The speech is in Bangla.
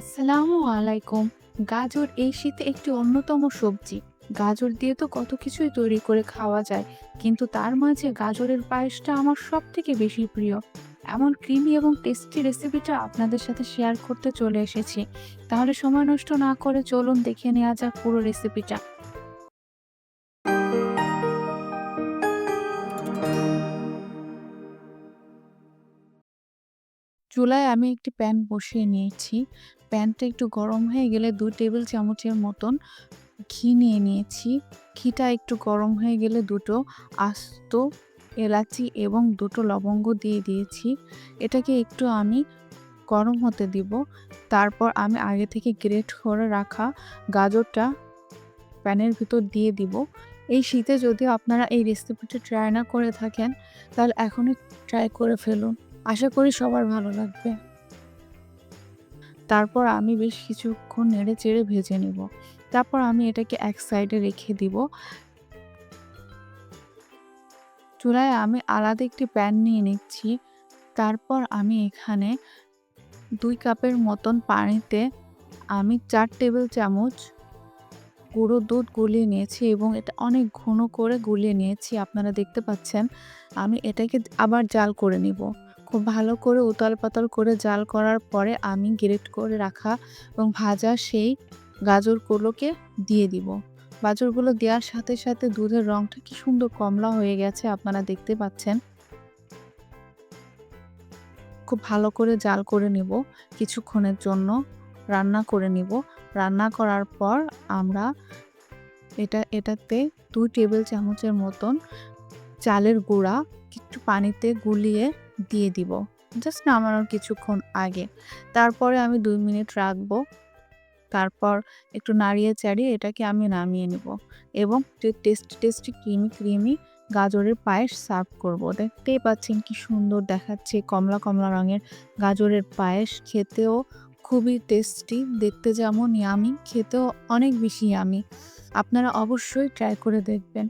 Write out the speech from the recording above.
আসসালামু আলাইকুম। গাজর এই শীতে একটি অন্যতম সবজি। গাজর দিয়ে তো কত কিছুই তৈরি করে খাওয়া যায়, কিন্তু তার মাঝে গাজরের পায়েসটা আমার সব থেকে বেশি প্রিয়। এমন ক্রিমি এবং টেস্টি রেসিপিটা আপনাদের সাথে শেয়ার করতে চলে এসেছি। তাহলে সময় নষ্ট না করে চলুন দেখে নেওয়া যাক পুরো রেসিপিটা। চুলায় আমি একটি প্যান বসিয়ে নিয়েছি। প্যানটা একটু গরম হয়ে গেলে দুই টেবিল চামচের মতন ঘি নিয়ে নিয়েছি। ঘিটা একটু গরম হয়ে গেলে দুটো আস্ত এলাচি এবং দুটো লবঙ্গ দিয়ে দিয়েছি। এটাকে একটু আমি গরম হতে দিব। তারপর আমি আগে থেকে গ্রেট করে রাখা গাজরটা প্যানের ভিতর দিয়ে দিব। এই শীতে যদি আপনারা এই রেসিপিটা ট্রাই না করে থাকেন, তাহলে এখনই ট্রাই করে ফেলুন। আশা করি সবার ভালো লাগবে। তারপর আমি বেশ কিছুক্ষণ নেড়ে চেড়ে ভেজে নেব। তারপর আমি এটাকে এক সাইডে রেখে দিব। চুলায় আমি আলাদা একটি প্যান নিয়ে নিচ্ছি। তারপর আমি এখানে দুই কাপের মতন পানিতে আমি চার টেবিল চামচ গুঁড়ো দুধ গুলিয়ে নিয়েছি এবং এটা অনেক ঘন করে গুলিয়ে নিয়েছি, আপনারা দেখতে পাচ্ছেন। আমি এটাকে আবার জাল করে নিব। খুব ভালো করে উতাল পাতাল করে জাল করার পরে আমি গ্রেট করে রাখা এবং ভাজা সেই গাজরগুলোকে দিয়ে দিব। গাজরগুলো দেওয়ার সাথে সাথে দুধের রঙটা কি সুন্দর কমলা হয়ে গেছে, আপনারা দেখতে পাচ্ছেন। খুব ভালো করে জাল করে নিব, কিছুক্ষণের জন্য রান্না করে নিব। রান্না করার পর আমরা এটা, এটাতে দুই টেবিল চামচের মতন চালের গুঁড়া, একটু পানিতে গুলিয়ে দিয়ে দিব। জাস্ট নামানোর কিছুক্ষণ আগে। তারপরে আমি দুই মিনিট রাখব। তারপর একটু নাড়িয়ে চাড়িয়ে এটাকে আমি নামিয়ে নিব এবং টেস্টি টেস্টি ক্রিমি ক্রিমি গাজরের পায়েস সার্ভ করব। দেখতেই পাচ্ছেন কি সুন্দর দেখাচ্ছে কমলা কমলা রঙের গাজরের পায়েস। খেতেও খুবই টেস্টি, দেখতে যেমন ইয়ামি খেতেও অনেক বেশি ইয়ামি আপনারা অবশ্যই ট্রাই করে দেখবেন।